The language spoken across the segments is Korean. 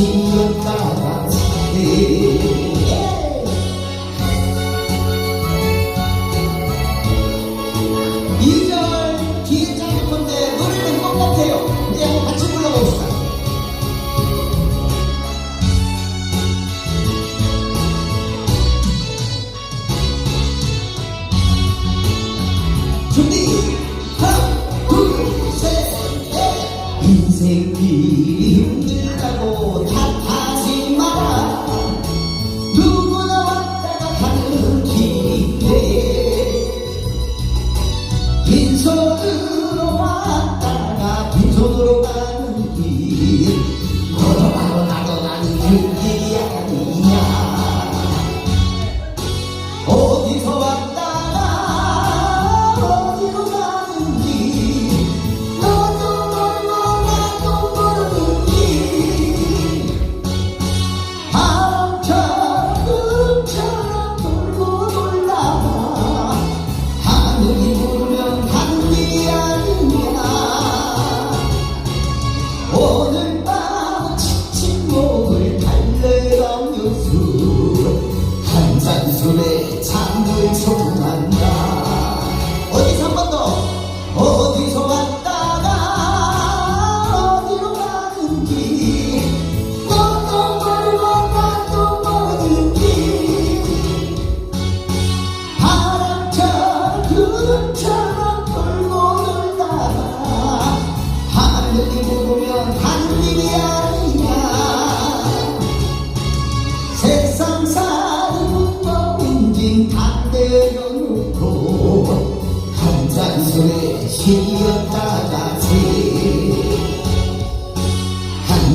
한산술에 달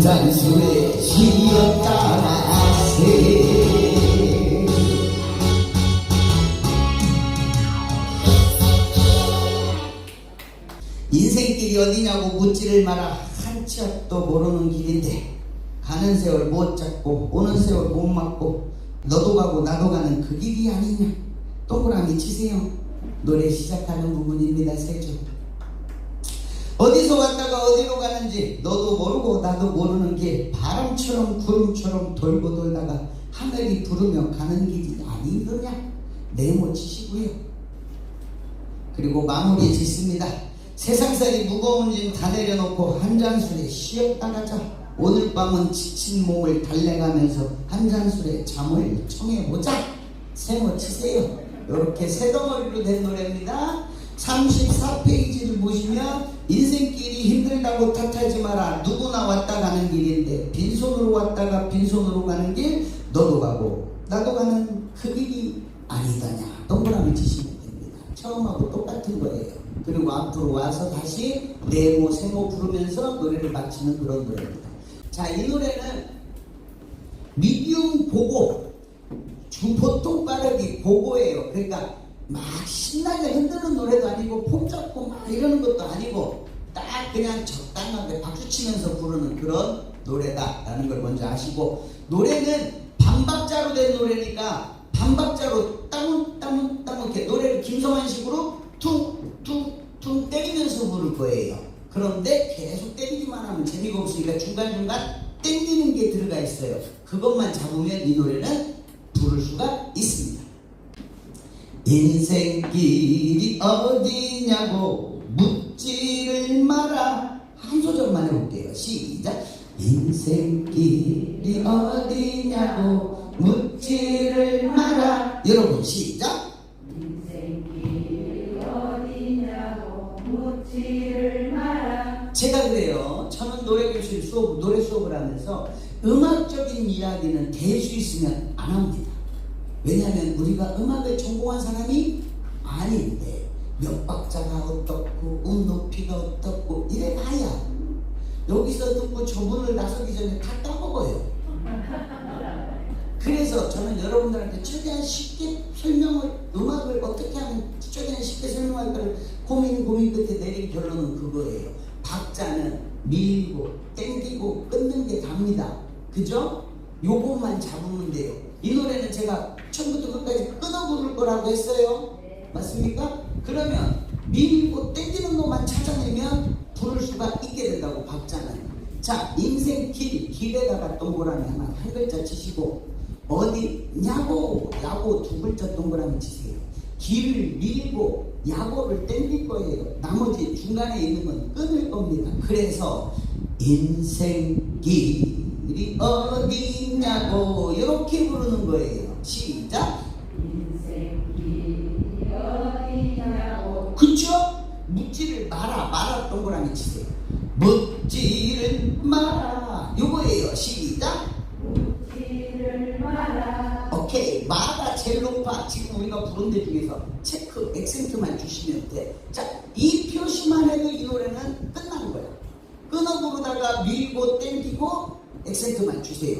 잔술에 쉬었다가세. 인생길이 어디냐고 묻지를 마라. 한 치 앞도 모르는 길인데 가는 세월 못 잡고 오는 세월 못 맞고 너도 가고 나도 가는 그 길이 아니냐. 동그라미 치세요. 노래 시작하는 부분입니다. 세죠 어디서 왔다가 어디로 가는지 너도 모르고 나도 모르는 길 바람처럼 구름처럼 돌고 돌다가 하늘이 부르며 가는 길이 아니더냐 네모 치시고요 그리고 마무리 짓습니다. 세상살이 무거운 짐 다 내려놓고 한 잔술에 쉬었다 가자. 오늘 밤은 지친 몸을 달래가면서 한 잔술에 잠을 청해보자. 세모 치세요. 이렇게 세 덩어리로 된 노래입니다. 34페이지 를 보시면 인생길이 힘들다고 탓하지 마라. 누구나 왔다 가는 길인데 빈손으로 왔다가 빈손으로 가는 길 너도 가고 나도 가는 그 길이 아니더냐. 동그라미 치시면 됩니다. 처음하고 똑같은 거예요. 그리고 앞으로 와서 다시 네모, 세모 부르면서 노래를 마치는 그런 노래입니다. 자, 이 노래는 미디움 보고, 주 보통 빠르기 보고예요. 그러니까 막 신나게 흔드는 노래도 아니고 폼 잡고 막 이러는 것도 아니고 딱 그냥 적당하게 박수 치면서 부르는 그런 노래다라는 걸 먼저 아시고 노래는 반박자로 된 노래니까 반박자로 땅땅땅 이렇게 노래를 김성환식으로 퉁퉁퉁 때리면서 부를 거예요. 그런데 계속 때리기만 하면 재미가 없으니까 중간중간 땡기는 게 들어가 있어요. 그것만 잡으면 이 노래는 부를 수가 있습니다. 인생길이 어디냐고 묻지를 마라. 한 소절만 해볼게요. 시작. 인생길이 어디냐고 묻지를 마라. 여러분 시작. 인생길이 어디냐고 묻지를 마라. 제가 그래요. 저는 노래교실 수업 노래 수업을 하면서 음악적인 이야기는 될수 있으면 안 합니다 왜냐하면 우리가 음악을 전공한 사람이 아닌데 몇 박자가 어떻고 음 높이가 어떻고 이래 봐야 여기서 듣고 저문을 나서기 전에 다 까먹어요. 그래서 저는 여러분들한테 최대한 쉽게 설명을 음악을 어떻게 하면 최대한 쉽게 설명할까를 고민 고민 끝에 내린 결론은 그거예요. 박자는 밀고 땡기고 끊는 게 답니다. 그죠? 요것만 잡으면 돼요. 이 노래는 제가 처음부터 끝까지 끊어 부를 거라고 했어요. 맞습니까? 그러면 밀고 땡기는 것만 찾아내면 부를 수가 있게 된다고 박자는. 자, 인생 길, 길에다가 동그라미 하나 한 글자 치시고 어디냐고 야고 두 글자 동그라미 치세요. 길을 밀고 야고를 땡길 거예요. 나머지 중간에 있는 건 끊을 겁니다. 그래서 인생 길 이 어디냐고 이렇게 부르는 거예요. 시작. 그쵸? 묻지를 마라 마라 동그라미 치세요. 묻지를 마라 요거예요. 시작. 묻지를 마라 오케이 마가 제일 높아 지금 우리가 부른 데 중에서 체크 액센트만 주시면 돼 자 이 표시만 해도 이 노래는 끝나는 거야 끊어 부르다가 밀고 땡기고 액센트만 주세요.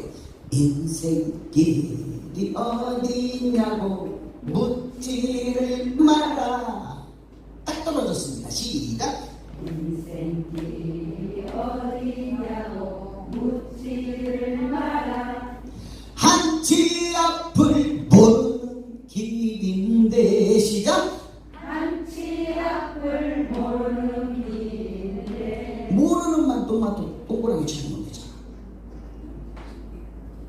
인생길이 어디냐고 묻지를 마라. 딱 떨어졌습니다. 시작. 인생길이 어디냐고 묻지를 마라. 한치 앞을 모르는 길인데 시작. 한치 앞을 모르는 길인데. 모르는 만 동마도 동그라미 치면 되잖아.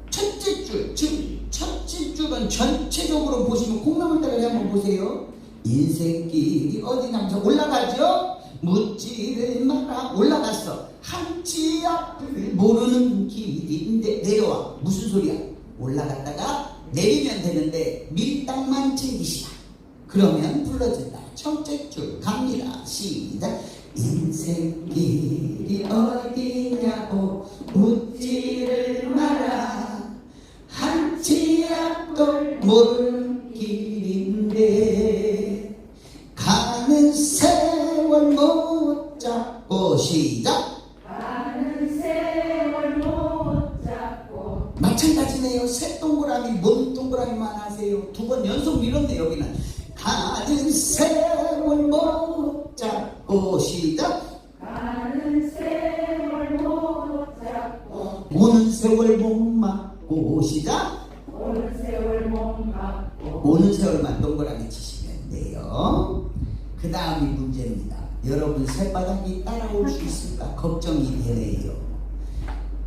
첫째 줄, 즉 첫째 줄은 전체적으로 보시면 콩나물따리 한번 보세요. 인생길이 어디냐면서 올라가죠? 묻지를 마라 올라갔어. 한치 앞을 모르는 길인데 내려와. 무슨 소리야? 올라갔다가 내리면 되는데 밀당만 챙기시라. 그러면 불러진다. 첫째 줄 갑니다. 시작. 인생길이 어디냐고 묻지를 마라. 한치 앞도 모르는 가는 세월 못 잡고 시작. 가는 세월 못 잡고 마찬가지네요. 새 동그라미, 몸 동그라미만 하세요. 두 번 연속 밀었네, 여기는. 가는 세월 못 잡고, 시작. 가는 세월 못 잡고 오는 세월 못 맞고, 시작. 오는 세월 못 막고 오는 세월만 동그라미 치시면 돼요. 그 다음이 문제입니다. 여러분, 새바닥이 따라올 수 있을까? 걱정이 되네요.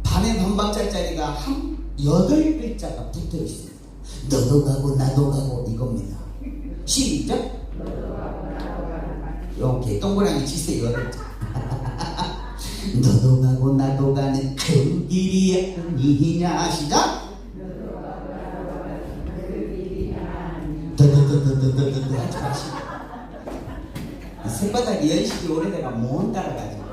밤에 반박자짜리가 한 여덟 글자가 붙어 있습니다. 너도 가고 나도 가고 이겁니다. 시작. 이렇게 동그라미 치세요. 너도 가고 나도 가는 그 길이 아니냐 시작. 더더더더더더더 하지 마시고 이 새바닥이 연식이 오래돼가 못 따라가지고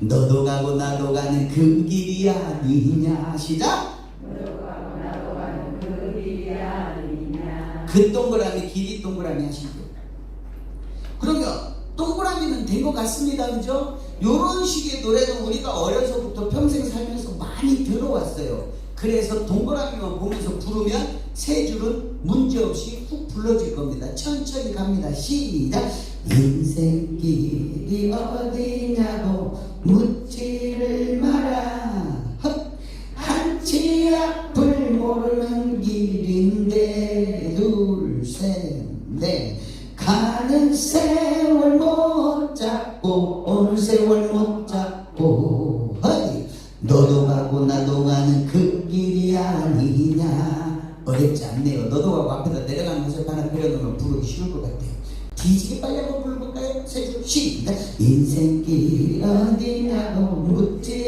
너도 가고 나도 가는 그 길이 아니냐 시작. 그 동그라미 길이 동그라미 하시고 그러면 동그라미는 된 것 같습니다 그죠? 요런 식의 노래는 우리가 어려서부터 평생 살면서 많이 들어왔어요 그래서 동그라미만 보면서 부르면 세 줄은 문제없이 훅 불러질 겁니다. 천천히 갑니다. 시작. 인생길이 어디냐고 묻지를 마라. 헛. 한치 앞을 모르는 길인데 둘 셋 넷. 가는 세월 쉬울 것 같아요. 뒤지게 빨리 한번 불러볼까요? 세줄. 시작. 인생길 어디냐고 묻지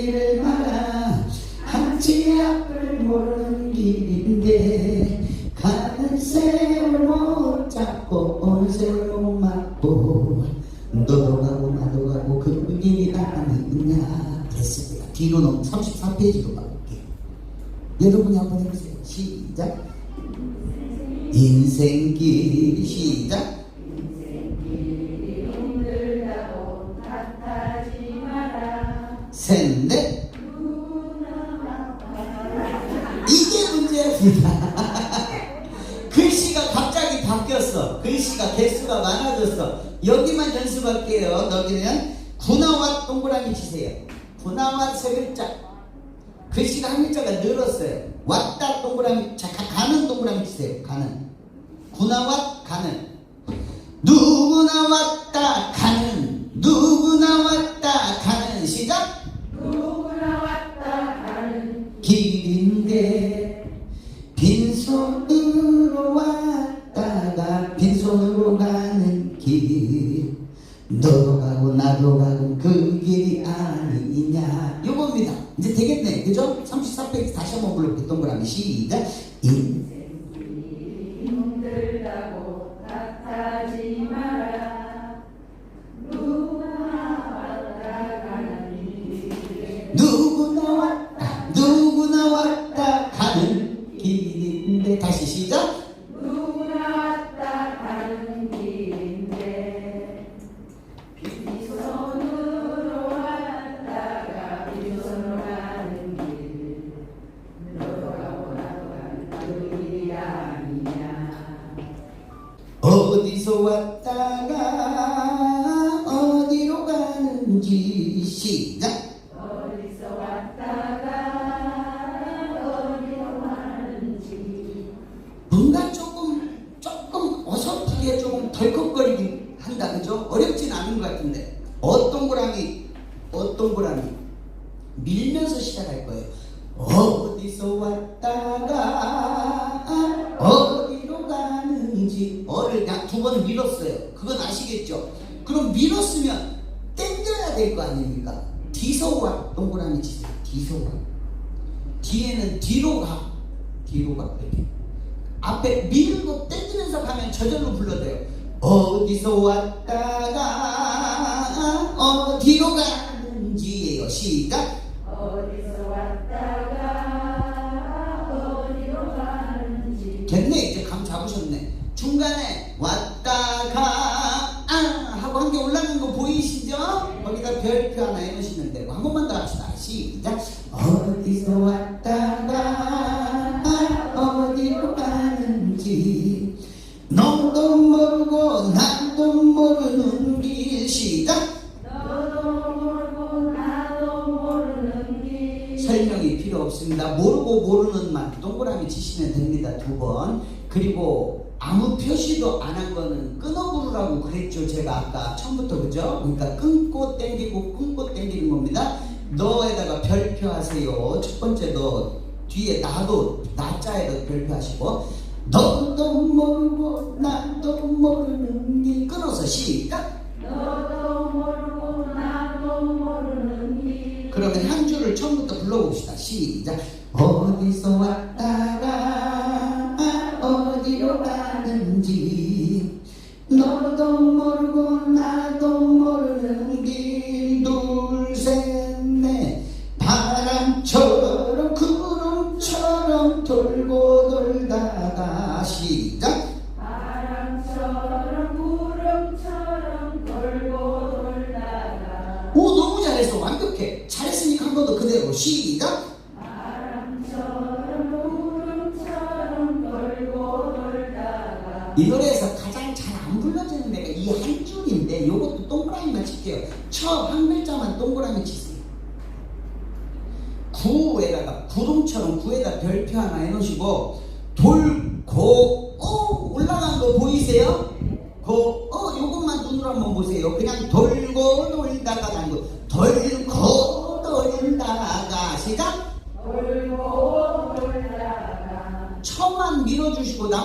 여기만 연습할게요. 여기는 구나와 동그라미 치세요. 구나와 세 글자. 글씨가 한 글자가 늘었어요. 왔다 동그라미, 자, 가- 가는 동그라미 치세요. 가는. 구나와 가는. 누구나 왔다 가는. 누구나 왔다 가는. 시작! 누구나 왔다 가는 길인데 빈손으로 왔다가 빈손으로 길 너도 가고 나도 가고 그 길이 아니냐. 요겁니다. 이제 되겠네. 그죠? 34페이지 다시 한번 불러볼게요. 동그라미. 시작. 인 한다 그죠? 어렵진 않은 것 같은데 어떤 고라미 어떤 고라미 밀면서 시작할 거예요 어디서 왔다가 어디로 가는지 어를 그냥 두번 밀었어요 그건 아시겠죠? 그럼 밀었으면 땡겨야 될 거 아닙니까? 뒤서 와 동그라미 치세요 뒤서 와 뒤에는 뒤로 가 뒤로 가 이렇게 앞에 밀고 땡기면서 가면 저절로 불러줘요. 어디서 왔다가 어디로 가는지예요. 시작. 어디서 왔다가 어디로 가는지 됐네. 이제 감 잡으셨네. 중간에 9번. 그리고 아무 표시도 안 한 거는 끊어 부르라고 그랬죠. 제가 아까 처음부터 그죠? 그러니까 끊고 땡기고 끊고 땡기는 겁니다. 너에다가 별표 하세요. 첫 번째 너 뒤에 나도 나자에도 별표 하시고 너도 모르고 나도 모르는 일 끊어서 시작. 너도 모르고 나도 모르는 일. 그러면 한 줄을 처음부터 불러봅시다. 시작. 어디서 왔다. 그대로 시작. 이 노래에서 가장 잘 안 불러지는 데가 이 한 줄인데 요것도 동그라미만 칠게요. 첫한 글자만 동그라미 치세요. 구에다가 구름처럼 구에다 별표 하나 해놓으시고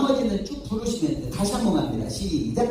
나머지는 쭉 부르시면 돼요. 다시 한 번 갑니다. 시작.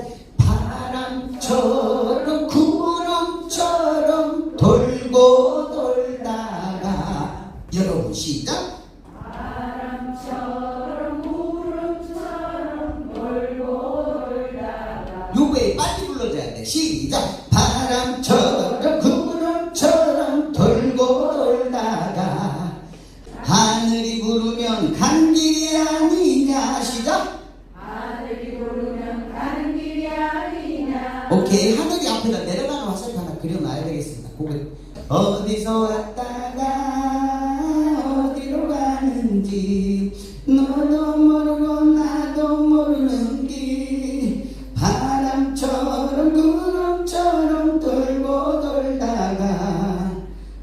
가는지 너도 모르고 나도 모르는 길 바람처럼 구름처럼 돌고 돌다가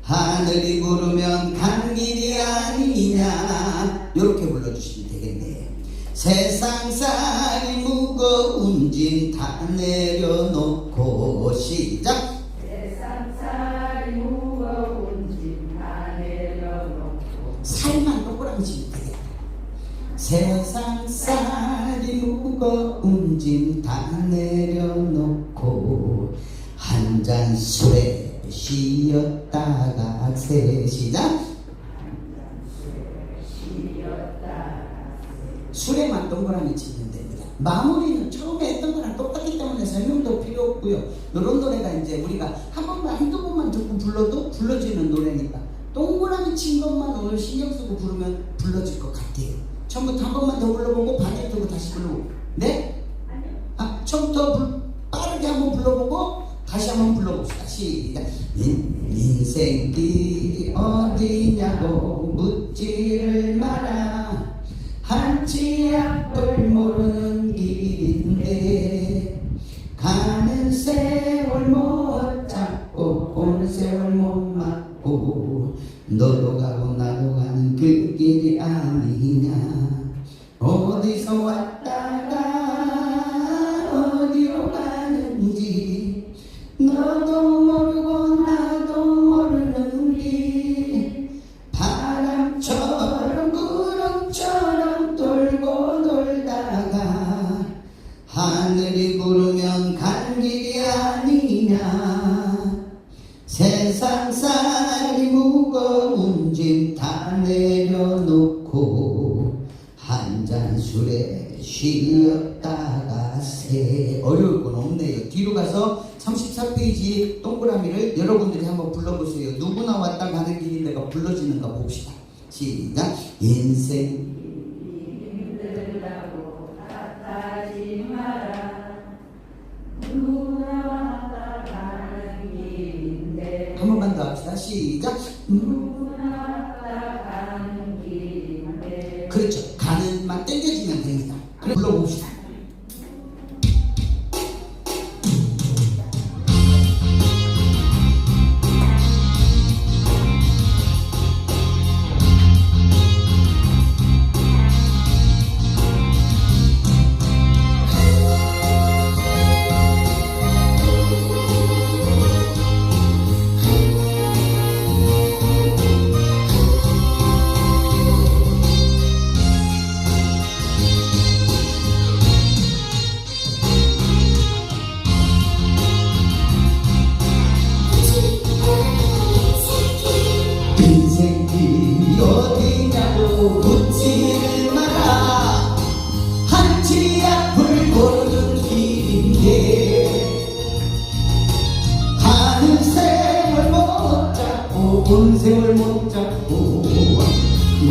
하늘이 부르면 간 길이 아니냐. 이렇게 불러주시면 되겠네요 세상살이 무거운 짐 다내 세상 살이 무거운 짐 다 내려놓고 한 잔 술에 쉬었다가 새 시작 술에 만 동그라미 치면 됩니다. 마무리는 처음에 했던 거랑 똑같기 때문에 설명도 필요 없고요. 이런 노래가 이제 우리가 한 번만 한두 번만 듣고 불러도 불러지는 노래니까 동그라미 친 것만 오늘 신경 쓰고 부르면 불러질 것 같아요. 처음부터 한 번만 더 불러보고 반절 두고 다시 불러보고 네? 아, 처음부터 불- 빠르게 한번 불러보고 다시 한번 불러봅시다. 시작. 인, 인생길이 어디냐고 묻지를 마라. 한치 앞을 모르는 길인데 가는 세월 못 잡고 오는 세월 못 맞고 너도 가 새 어려울 건 없네요. 뒤로 가서 34페이지 동그라미를 여러분들이 한번 불러보세요. 누구나 왔다 가는 길이 내가 불러지는 가 봅시다. 시작. 인생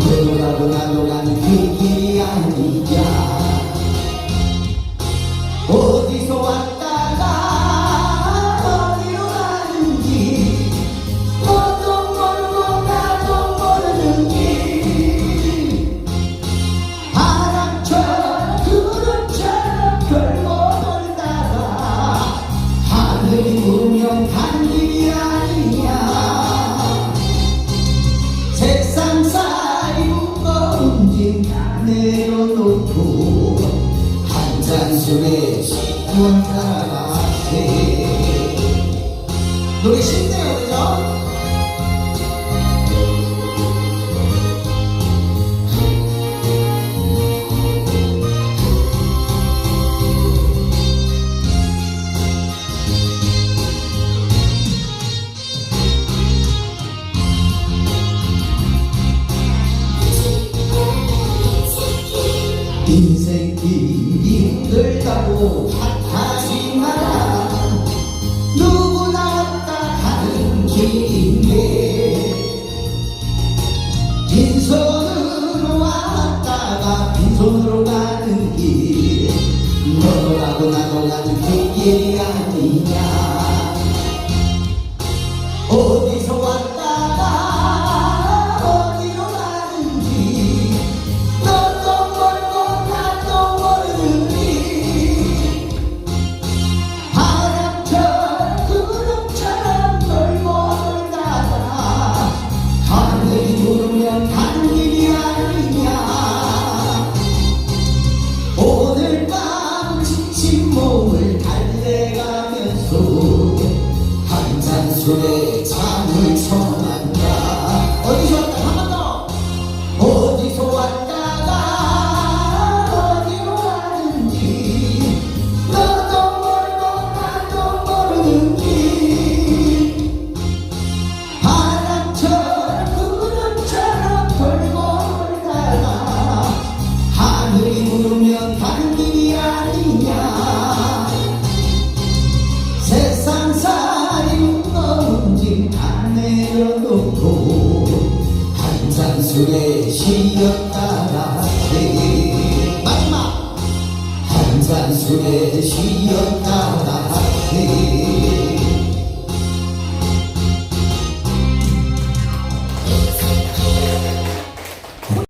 가고 나도 가는 그 길이 아니냐 어디 그길